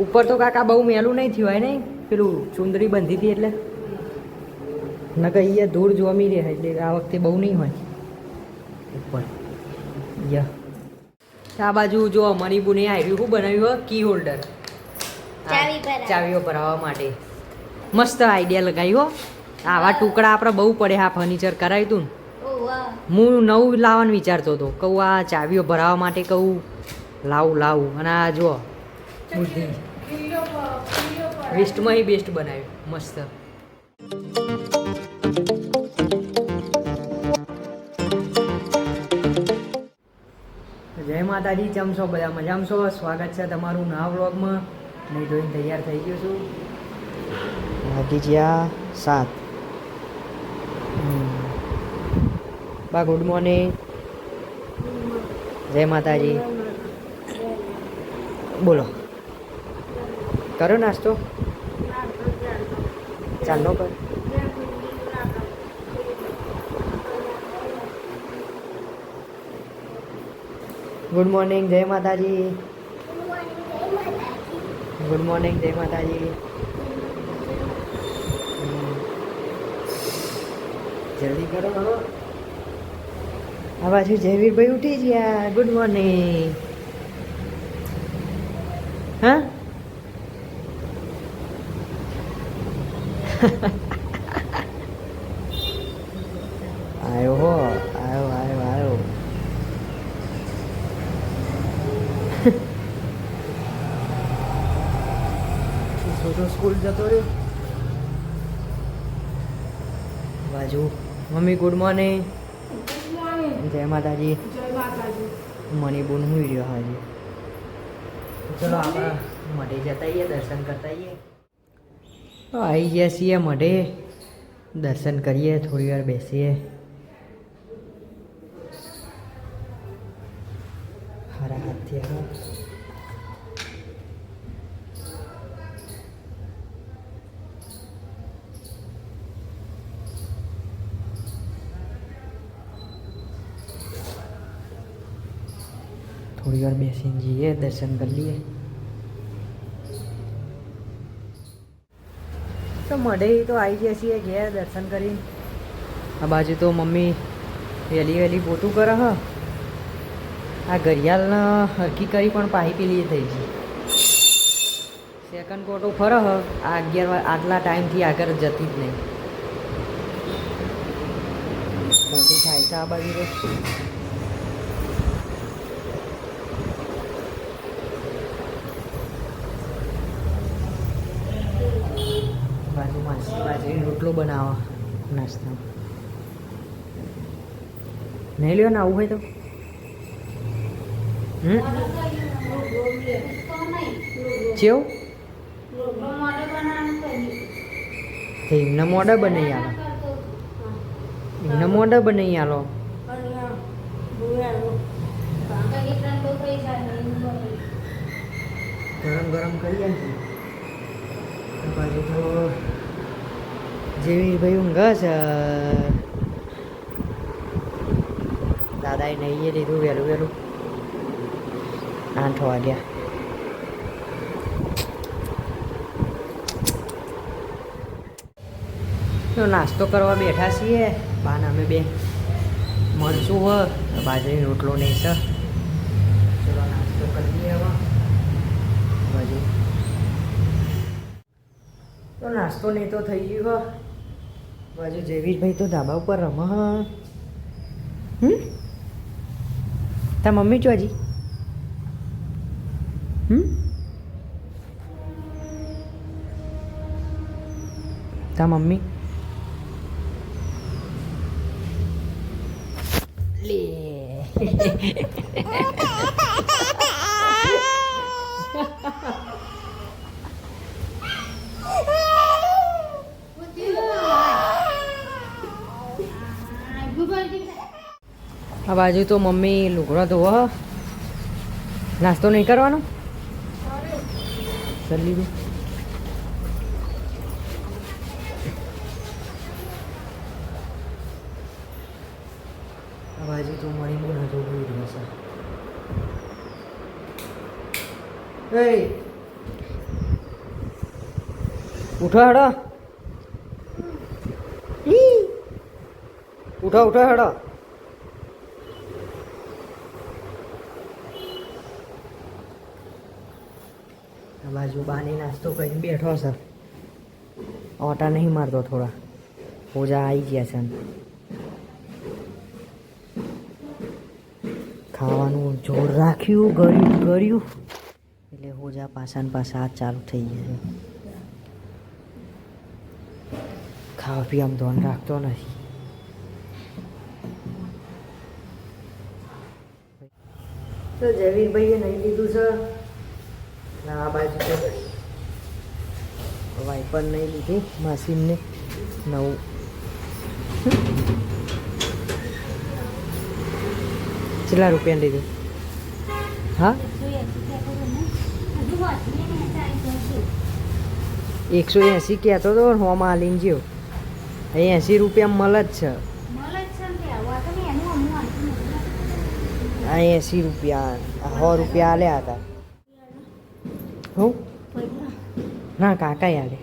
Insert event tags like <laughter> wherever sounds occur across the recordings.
ઉપર તો કાકા બહુ મેલું નહીં થયું હોય નહીં? પેલું ચુંદરી બંધી હતી એટલે. નકર અહીંયા ધૂળ જોમી રહે એટલે આ વખતે બહુ નહીં હોય. ઉપર. યા. આ બાજુ જો મણિબુને આવ્યું શું બનાવ્યું કી હોલ્ડર. ચાવી ભરાવા. ચાવીઓ ભરાવવા માટે. મસ્ત આઈડિયા લગાવ્યો આવા ટુકડા આપણે બહુ પડે આ ફર્નિચર કરાવ્યું હતું ને. હું નવું લાવવાનું વિચારતો હતો. કહું આ ચાવીઓ ભરાવવા માટે કહું લાવું લાવું. અને આ જુઓ બુદ્ધિ. વેસ્ટમાં બેસ્ટ બનાવ્યું. મસ્ત. જય માતાજી ચમ છો બધા? મજામાં છો? સ્વાગત છે તમારું નવા વ્લોગમાં. નહીં ધોઈને તૈયાર થઈ ગયો છું. વાગી ગયા સાત. બા ગુડ મોર્નિંગ જય માતાજી. બોલો. કરો નાસ્તો? ચાલો કર ગુડ મોર્નિંગ જય માતાજી. ગુડ મોર્નિંગ જય માતાજી. જલ્દી કરો હવે બાજુ જયવીરભાઈ ઉઠી ગયા. ગુડ મોર્નિંગ આયો હો આયો આયો આયો છોટો સ્કૂલ જતો રહ્યો બાજુ મમ્મી ગુડ મોર્નિંગ જય માતાજી મણિબુન હું રહ્યો હાજી ચલો આપણે મઢે જતા આવીએ દર્શન કરતા આવીએ તો આવી ગયા છીએ મઢે. દર્શન કરીએ, થોડી વાર બેસીએ. હારા હાથથી આવો થોડી વાર બેસીને જઈએ, દર્શન કરી લઈએ. તો મઢે તો આવી ગયા છીએ, ગયા દર્શન કરી આ બાજુ તો મમ્મી વહેલી વહેલી પોતું કરે હ. આ ઘડિયાળને હરકી કરી પણ પાહી પેલી થઈ ગઈ. સેકન્ડ કોટો ફરે હ. આ અગિયાર આટલા ટાઈમથી આગળ જતી જ નહીં. પોતું થાય છે આ બાજુ તો બાજુમાં બાજરી રોટલો બનાવો. નાસ્તા. નહીં લ્યો ને આવું હોય તો. ચેવું એમને મોડા બનાવી આલો. એમને મોડા બનાવી આલો. ગરમ ગરમ કરીએ ને. પછી તો જેવી ભાઈ ઊંઘ છે દાદાએ નહીં લીધું વહેલું વહેલું. આઠ વાગ્યા. તો નાસ્તો કરવા બેઠા છીએ. બાન અમે બે મળશું હ બાજરી, રોટલો નહીં છે. ચલો નાસ્તો કરી લઈએ હવે. બાજુ નાસ્તો નહીં તો થઈ ગયો બાજુ જયવીરભાઈ તો ધાબા ઉપર રમ હમ? તા મમ્મી છો હજી. હમ? તા મમ્મી. લે. <laughs> આ બાજુ તો મમ્મી લુગડા ધોવા. નાસ્તો નહીં કરવાનો? આ બાજુ તો મળી બહુ નતો ભૂલી રહ્યો ઉઠો હેડો. ઉઠો ઉઠો હેડો. બાજુ બાની નાસ્તો કરીને બેઠો છે. ઓટા નહીં મારતો થોડા. પૂજા આવી ગયા છે ખાવાનું જોર રાખ્યું, ગળ્યું ગળ્યું. એટલે હોજા પાછા ને પાછા હાથ ચાલુ થઈ ગયા છે. ખાવા પીવામાં ધોન રાખતો નથી. તો જયવીરભાઈએ નહીં લીધું છે. આ બાજુ તો વાઇપર નહીં લીધી, મશીનને નવું. કેટલા રૂપિયા લીધું? હા? એકસો એંસી કહેતો હતો હોમાં આલીને જ્યો એંસી રૂપિયા મળે જ છે. આ એંસી રૂપિયા સો રૂપિયા આલ્યા હતા હું ના કાકા આવે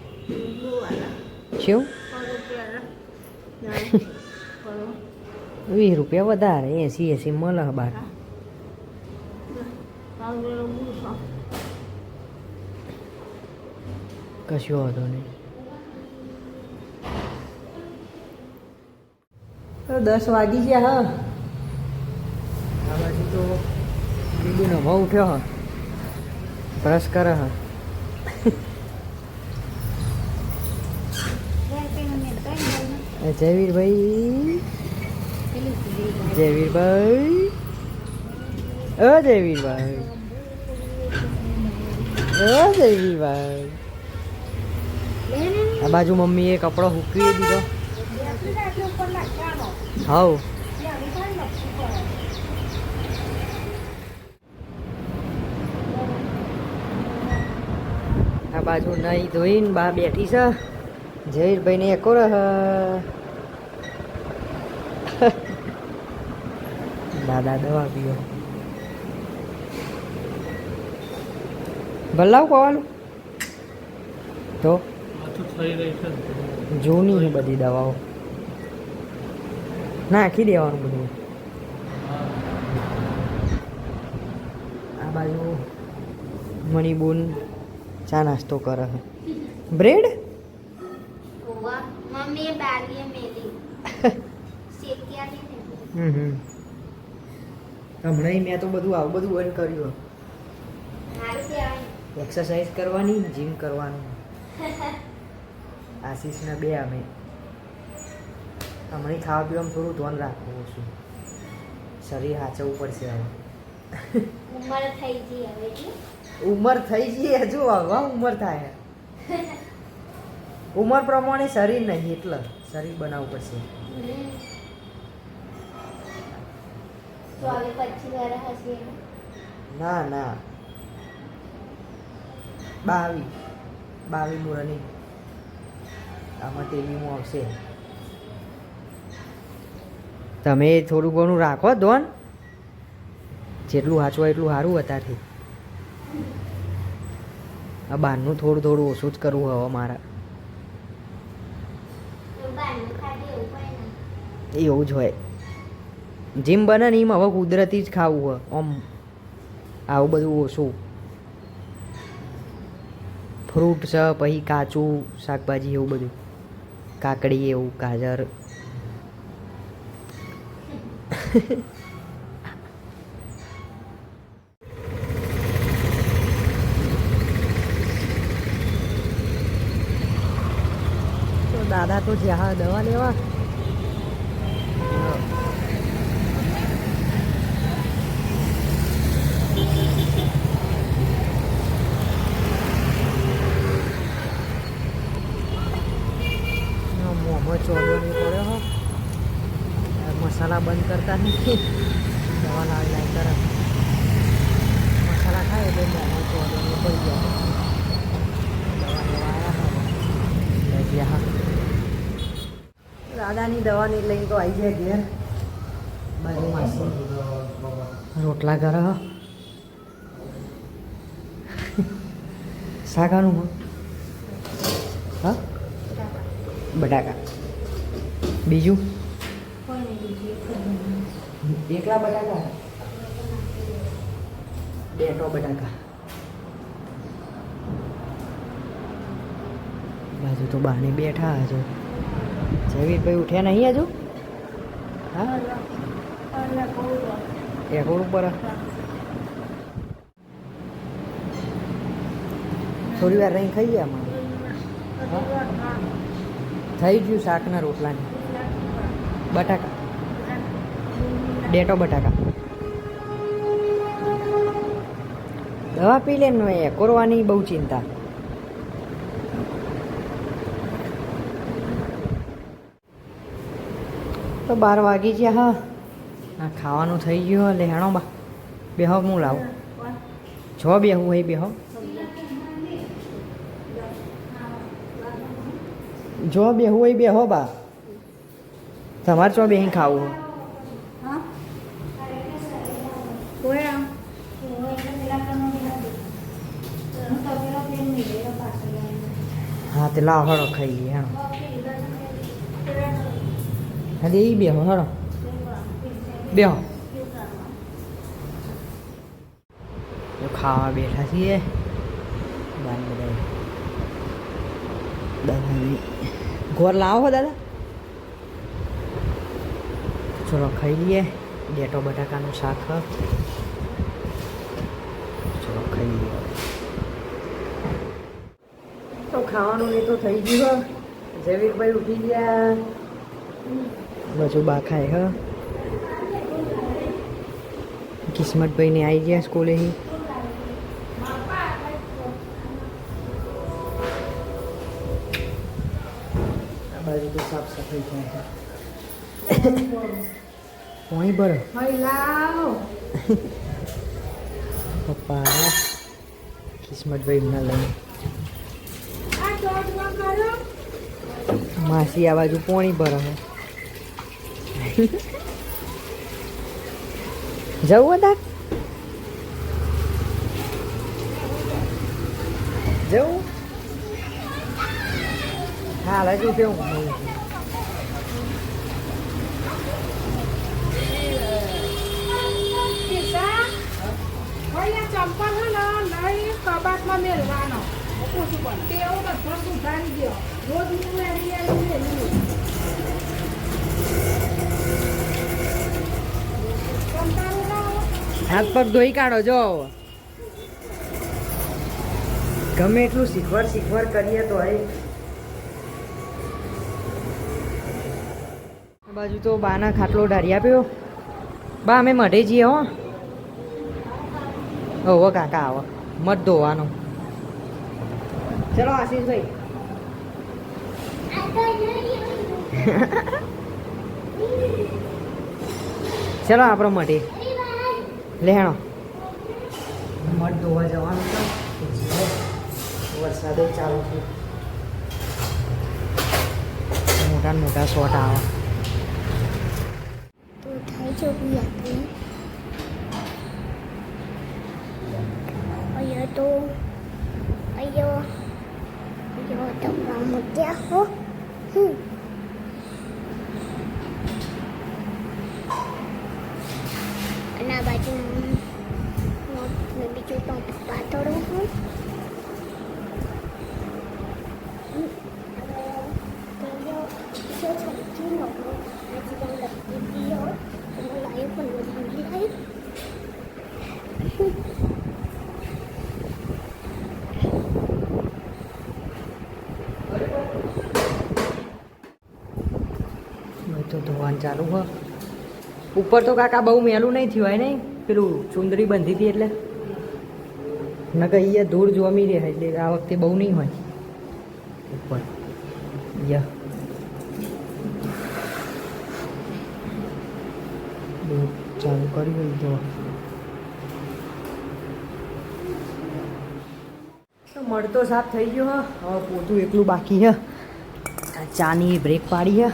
શું? વીસ રૂપિયા વધારે એંસી એસી મળે બાર. કશું વાંધો નહીં. દસ વાગી ગયા હા. આ બાજુ તો બીબી નભો ઉઠ્યો હ. બ્રશ કરે હ આ જયવીરભાઈ. જયવીરભાઈ. ઓ જયવીરભાઈ. ઓ જયવીરભાઈ. આ બાજુ મમ્મીએ કપડો હૂકવી દીધો. હાઉ. આ બાજુ નહીં ધોઈને બા બેઠી છે. જયવીરભાઈ ને કોર દાદા દવા પીઓ. ભલાવ કહેવાનું તો? જૂની છે બધી દવાઓ. નાખી દેવાનું બધું. આ બાજુ મણીબૂન ચા નાસ્તો કરે છે. બ્રેડ મમ્મીએ બારીએ મેલી શેક્યા ને હમ હમ હમણાં મેં તો બધું આવું બધું બંધ કર્યું. એક્સરસાઇઝ કરવાની જીમ કરવાનું. <laughs> આશીષના બે અમે. હમણાં ખાવા પીવામાં થોડું ધ્યાન રાખવું છું. શરીર હાચવવું પડશે હવે. ઉંમર થઈ ગઈ હવે ઉંમર થઈ ગઈ હજુ હવે ઉંમર થાય. <laughs> ઉંમર પ્રમાણે શરીર નહીં એટલે શરીર બનાવવું પડશે. તો હવે પચીસ વર્ષ હશે ના ના બાવી બાવીમું રનિંગ આમાં તેવીમું આવશે તમે થોડું ઘણું રાખો ધોન. જેટલું વાંચવા એટલું સારું અત્યારથી. આ બહારનું થોડું થોડું ઓછું જ કરવું હવે મારા. ને. એવું જ હોય. જીમ બને ને એમ હવે કુદરતી જ ખાવું હોય. આમ આવું બધું ઓછું. ફ્રૂટ છે પછી કાચું શાકભાજી એવું બધું. કાકડી એવું ગાજર. તો દાદા તો જ્યાં દવા લેવા મોંમાં ચોળો નહીં પડ્યો હો આ મસાલા બંધ કરતા નથી. લાવી લાવી તરત. મસાલા ખાય એટલે મોહો નહીં પડી જાય દવા લેવા આવ્યા ગયા દાદાની દવાની લઈને તો આવી જાય ઘેર. રોટલા કર શાકાનું હા? બટાકા. બીજું? એકલા બટાકા? બેટો બટાકા. બાજુ તો બાને બેઠા હજુ. જયવીરભાઈ ઉઠ્યા નહીં હજુ? હા? એકોડ ઉપર. થોડી વાર રહી ખાઈએ આમાં. થઈ ગયું શાકના રોટલાની. બટાકા. ડેટો બટાકા. દવા પી લે એ, કરવાની બહુ ચિંતા. તો બાર વાગી ગયા, હા. આ ખાવાનું થઈ ગયું, લે હેણો બા. બેહો, હું લાવું? છો બેહું હોય બેહો. જો બેહું હોય બેહો બા. તમારે ચો બેહી ખાવું હા, તે લાવ હળો ખાઈ લઈએ, હેણો. હા એ બેહો, હળો. બેહો. ખાવા બેઠા છીએ. ગોર લાવો દાદા. ચલો ખાઈ લઈએ. ડેટો બટાકાનું શાક હ. ચલો ખાઈ લઈએ તો ખાવાનું નહીં તો થઈ ગયું હ. જયવીરભાઈ ઉઠી ગયા. બધું બા ખાય હ. કિસ્મતભાઈ ને આવી ગયા સ્કૂલે બાજુ તો સાફ સફાઈ થાય છે બર પપ્પા કિસ્મતભાઈ ના લઈને માસી આ બાજુ પોણી ભર હે જવું હતા જવું? હા લાગ્યું કેવું ચંપલ હે કબાટમાં મેળવાનો પૂછું પણ હાથ પગ ધોઈ કાઢો, જો. ગમે એટલું શીખવાડ શીખવાડ કરીએ તો હે બાજુ તો બાના ખાટલો ઢારી આપ્યો. બા, અમે મઢે જઈએ હો. કાકા આવો. મત ધોવાનો. ચલો આશીષભાઈ ચલો આપણો મઢે લેણો મઠ ધોવા જવાનું છે વરસાદે ચાલુ છે મોટા મોટા શોટ આવે તો અહીંયા તો અહીંયા અહીંયા તો મોટ્યા હો હમ અને આ બાજુ મેં બીજું તો પાતળો હોય હમ. અને જો સબ્જી નો આજકાલ લગતી હોય તો લાઈવ પણ બધી લાઈવ હવે તો ધોવાનું ચાલુ હો. ઉપર તો કાકા બહુ મેલું નહીં થયું હોય નહીં? પેલું ચુંદડી બંધી હતી એટલે. ન કહીએ ધૂળ જોમી રહે એટલે આ વખતે બહુ નહીં હોય. ઉપર. ય. બહુ ચાલુ કર્યું તો. મળતો સાફ થઈ ગયો હ. હવે પોતું એકલું બાકી હે. ચાની બ્રેક પાડી હે.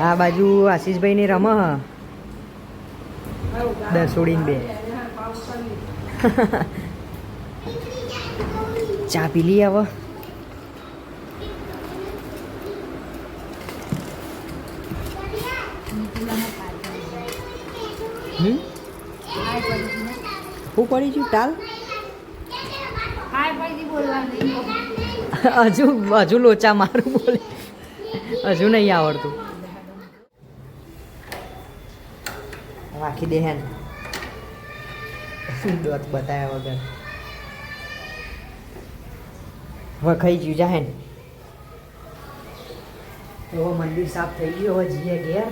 આ બાજુ આશીષભાઈ ની રમ હ દસોડીને બે. ચા પી લઈએ આવ શું પડી છું? ટાલ હાય પછી બોલવાની હજુ હજુ લોચા મારું બોલે. હજુ નહીં આવડતું. રાખી દે હેન. દોત બતાવ્યા વગર. વખાઈ ગયું જા હેન. એવો મંદિર સાફ થઈ ગયો, હવે જઈએ ઘેર.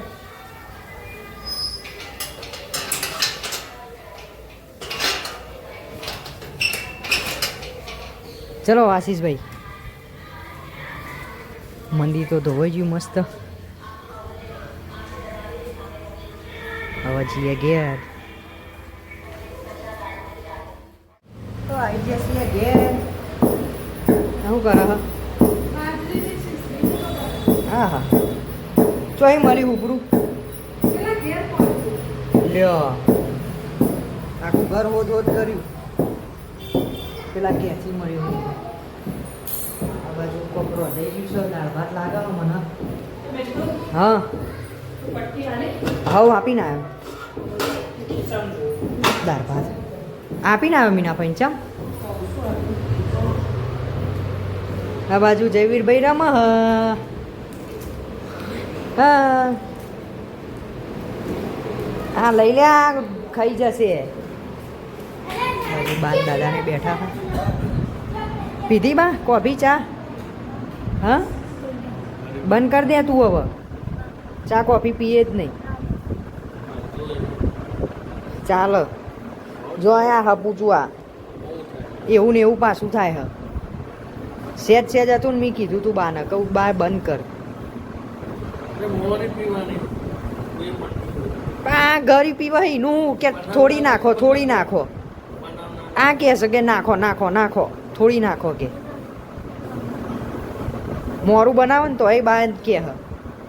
ચલો, આશીષભાઈ. મંદિર તો ધોવાઈ ગયું મસ્ત. હવે જઈએ ઘેર. તો આવી ઘેર. શું કરે હા? હા હા. અહીં મારી ઉભરું. લ્યો. આખું ઘર હોદ હોદ કર્યું. પેલા ક્યાંથી મળ્યું કોપરો થઈ ગયું છે દાળ ભાત લાગે છે મને. હા. હવ આપીને આવ્યો. દાળ ભાત. આપીને આવ્યો મીના પંચમ આ બાજુ જયવીરભાઈ રમ હ. લઈ લે ખાઈ જશે. બાન દાદાને બેઠા પીધી બા કોફી ચા? હા? બંધ કરી દે તું હવે. ચા કોફી પીએ જ નહીં. ચાલ. જો આ છું આ. એવું ને એવું પાછું થાય હ. સેજ સેજ હતું ને મેં કીધું તું બાને. કહું બા બંધ કર. આ ગરી પીવા નું કે થોડી નાખો થોડી નાખો. આ કહેશે કે નાખો નાખો નાખો થોડી નાખો કે. મોરું બનાવે ને તો એ બા કે હ,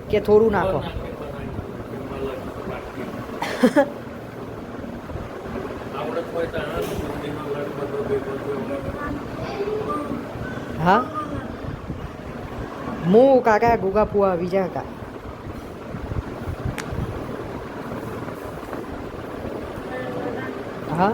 કે થોડું નાખો. હા? હું કાકા, ગુગા, ફુવા, બીજા કા. હા?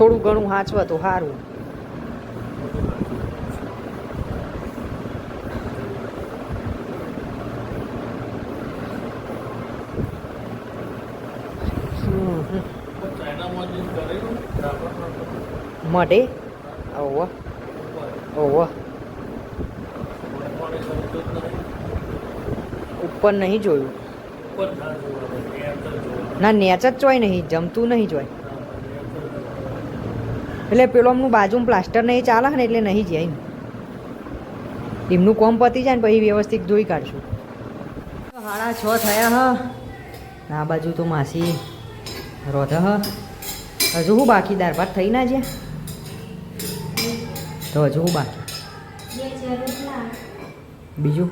ઘણું હાંચવા તો સારું મઢે ઓવ ઓવ ઉપર નહીં જોયું. ના નેચ જ જોય નહીં, જમતું નહીં જોય એટલે પેલો એમનું બાજુમાં પ્લાસ્ટર નહીં ચાલે ને એટલે નહીં જાય એમનું કોમ પતી જાય ને પછી વ્યવસ્થિત ધોઈ કાઢશું. સાડા છ થયા હ. આ બાજુ તો માસી રોધ હ. હજુ હું બાકી દાળ ભાત થઈ ના જ્યાં? તો હજુ હું બાકી. બીજું?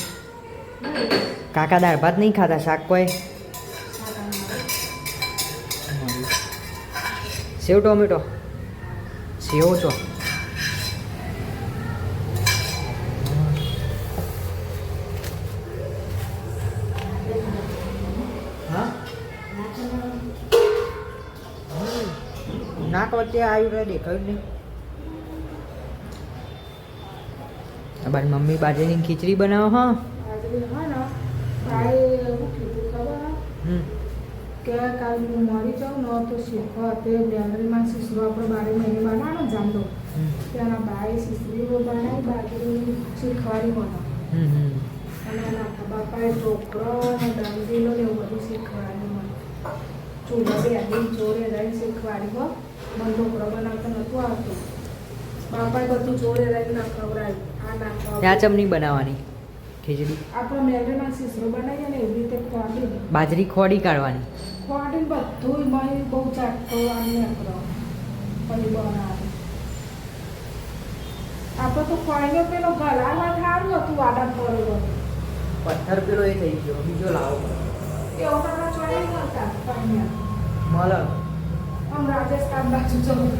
કાકા દાળ ભાત નહીં ખાતા શાક કોઈ? સેવ ટોમેટો. સેવ છો નાક વચ્ચે આવ્યું દેખાયું નહીં આ મમ્મી બાજરીની ખીચડી બનાવો હા બાજરી હા ને કાલે એવું કીધું ખબર હમ કે કાલ હું મરી જાઉં ન તો શીખો તે લેંગડીમાં શીશરો આપણે બારે મહિને બનાવો જાંડો ત્યાંના બાએ શીશરીઓ બનાવી બાજરી શીખવાડી મને અને નાના બાપાએ ઢોકળો અને દાંડીલો ને એવું બધું શીખવાડ્યું મને. ચૂલો બેડી જોડે રહી શીખવાડી હો. મને ઢોકળો બનાવતા નહોતું આવતું. બાપાએ બધું જોડે રહીને ખવડાવ્યું. આ ના ચમની બનાવવાની. ખીચડી. આપણે મેગેના સીસરો બનાવીએ ને એવી રીતે ખોડી બાજરી ખોડી કાઢવાની. ખોડી બધું મને બહુ ચાટતો આમ આપણો પછી બનાવે. આપણે તો ખોઈને પેલો ગલામાં સારું હતું વાડા પડેલો પથ્થર પેલો એ થઈ ગયો બીજો લાવો. એ ઓટાના ચોરી ખોઈને મળ આમ રાજસ્થાન બાજુ જવું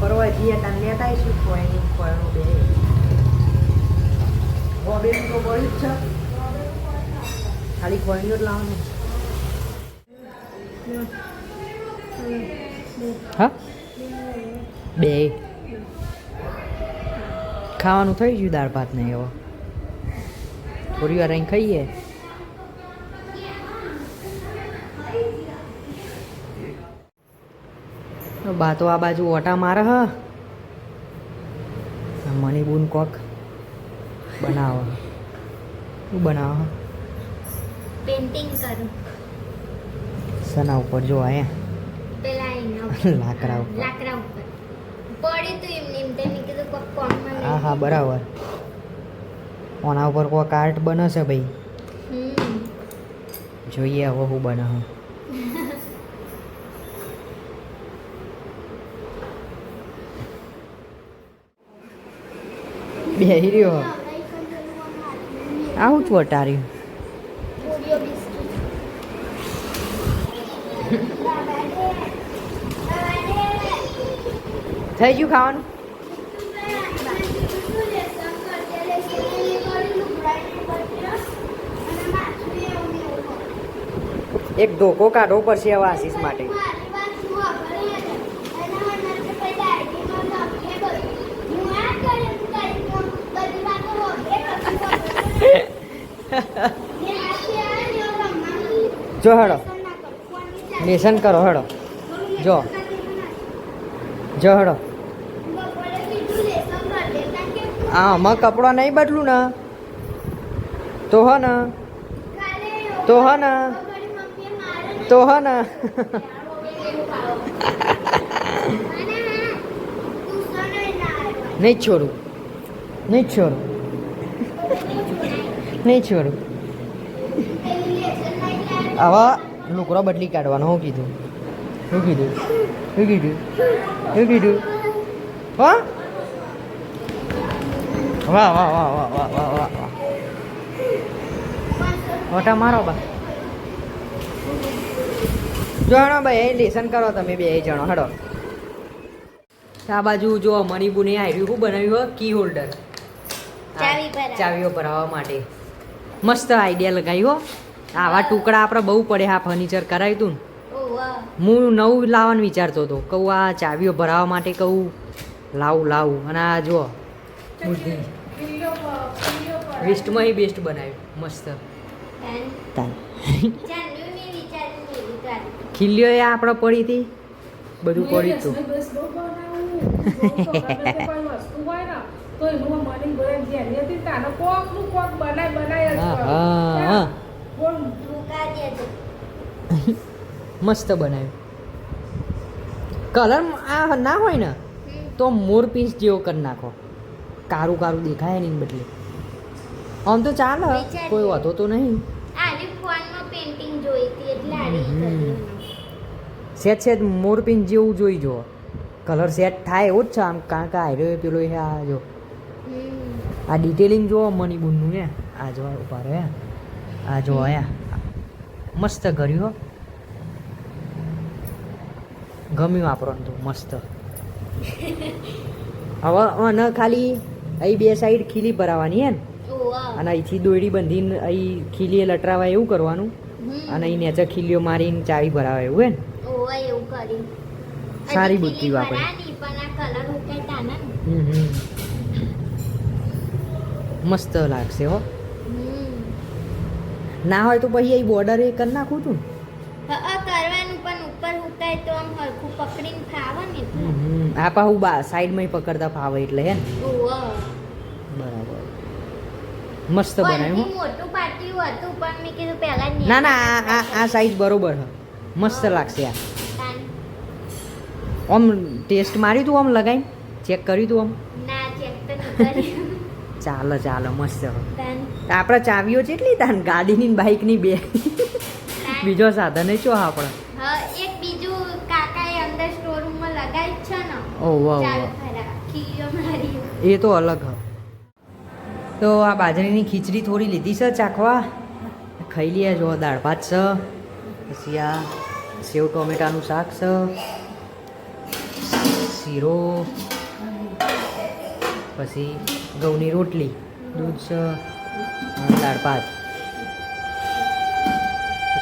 ફરવા જઈએ ત્યાં લેતા આવીશું. ખોયની ખોયનું બે. ખાલી જ લાવવાનું હા? બે. ખાવાનું થઈ ગયું દાળ ભાત ને એવો. થોડી વાર અહીં ખાઈએ. બા તો આ બાજુ ઓટા મારે હ. મની બુન કોક. બનાવો. શું બનાવો? પેન્ટિંગ કરું. સના ઉપર? જો આયા પેલા એના <laughs> લાકડા ઉપર. લાકડા ઉપર. પડી તો એમ તે મેં કીધું કોક કોણમાં હા હા બરાબર. ઓના ઉપર કોઈ કાર્ટ બનશે ભાઈ. જોઈએ હવે હું બને હ <laughs> બેહી રહ્યો. આવું જ વટાર્યું. થઈ ગયું ખાવાનું? એક ધોકો કાઢવો પડશે હવે આશીષ માટે. જો હેડો. લેસન કરો, હેડો. જો. જો હેડો. આ આમાં કપડાં નહીં બદલું ને. તો હ ને. તો હ ને. તો હ ને. <laughs> નહીં છોડું. નહીં છોડું. નહીં છોડું આવા લુકરો બદલી કાઢવાનો શું કીધું. શું કીધું. શું કીધું. શું કીધું. હા? વાહ વાહ વાહ વાહ વાહ વાહ વાહ વાહ. ઓટા મારો બા. જો ભાઈ ભાઈ લેસન કરો તમે બે જણો હડો. આ બાજુ જો મણીબુને આવ્યું શું બનાવ્યું કી હોલ્ડર. ચાવી. ચાવીઓ ભરાવવા માટે. મસ્ત આઈડિયા લગાવ્યો આવા ટુકડા આપણે બહુ પડે આ ફર્નિચર કરાવ્યું હતું ને. હું નવું લાવવાનું વિચારતો હતો. કહું, આ ચાવીઓ ભરાવવા માટે કહું. લાવું લાવું. અને આ જો વેસ્ટમાં બેસ્ટ બનાવ્યું. મસ્ત. ખીલ્યો એ આપણે પડી હતી? બધું પડી હતું. મસ્ત બનાવ્યું કલર આ ના હોય ને તો મોર પીસ જેવો કરી નાખો. કારું કારું દેખાય નહીં બદલે. આમ તો ચાલે કોઈ વાંધો તો નહીં. સેટ સેટ મોરપિન જેવું જોઈ જો કલર સેટ થાય એવું જ છે આમ કારણ કે આયરો પેલો આ જો આ ડિટેલિંગ જોવો મની બુનનું ને આ જોવા ઊભા રહ્યા આ જો આયા મસ્ત કર્યું હો. ગમ્યું આપણને તો મસ્ત. હવે ન ખાલી અહીં બે સાઈડ ખીલી ભરાવાની હે ને. અને અહીંથી દોયડી બંધીને અહીં ખીલીએ લટરાવાય એવું કરવાનું. અને અહીં નેચર ખીલીઓ મારીને ચાવી ભરાવા એવું હે ને. સારી બુદ્ધિ વાપરી. હમ હમ. મસ્ત લાગશે હો. ના હોય તો પછી એ બોર્ડર એ કરી નાખું તું આ કરવાનું પણ ઉપર હુકાય તો આમ હરખું પકડીને ફાવે ને એટલે. હમ, આ બા સાઈડમાં પકડતા ફાવે એટલે હે ને. બરાબર. મસ્ત બનાવ્યું મોટું પાટિયું હતું પણ મેં કીધું પહેલા ના ના આ આ સાઈઝ બરોબર છે મસ્ત લાગશે આ. આમ ટેસ્ટ મારી તું આમ લગાઈ? ચેક કર્યું તું આમ ના ચેક તો નહીં. ચાલો ચાલો મસ્ત. છે. આપણે ચાવીઓ કેટલી તાન ગાડીની ને બાઇકની બે. બીજો સાધન એ ચો આપણે એક બીજું કાકાએ અંદર સ્ટોરરૂમમાં લગાવી છે ને. ઓહ વાહ એ તો અલગ હ. તો આ બાજરીની ખીચડી થોડી લીધી છે ચાખવા. ખાઈ લઈએ જો દાળ ભાત છે. પછી આ સેવ ટોમેટાનું શાક છે. શીરો પછી ઘઉંની રોટલી, દૂધ દાળ ભાત.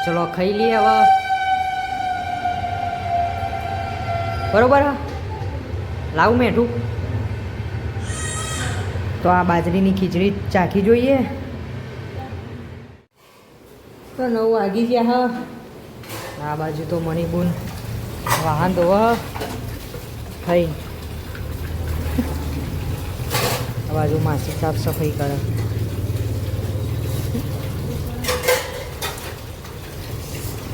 ચલો ખાઈ લઈએ હવે. બરોબર? લાવું મેઠું. તો આ બાજરીની ખીચડી ચાખી જોઈએ. તો નવ વાગી ગયા હા. આ બાજુ તો મણિબુન વાહન ધોવા. થઈ આ બાજુ માસી સાફ સફાઈ કરે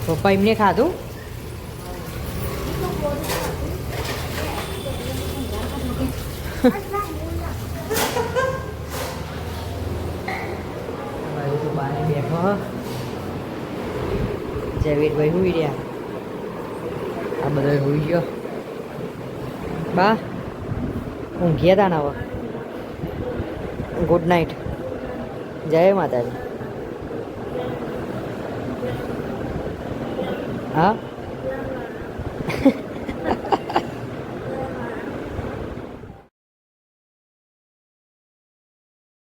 પપ્પા એમને ખાધું આ બાજુ તો બાને બેઠો હ જયવીરભાઈ હુઈ રહ્યા આ બધો હુઈ ગયો બા ઊંઘ્યા તા ને હવે ગુડ નાઇટ. જય માતાજી. હા?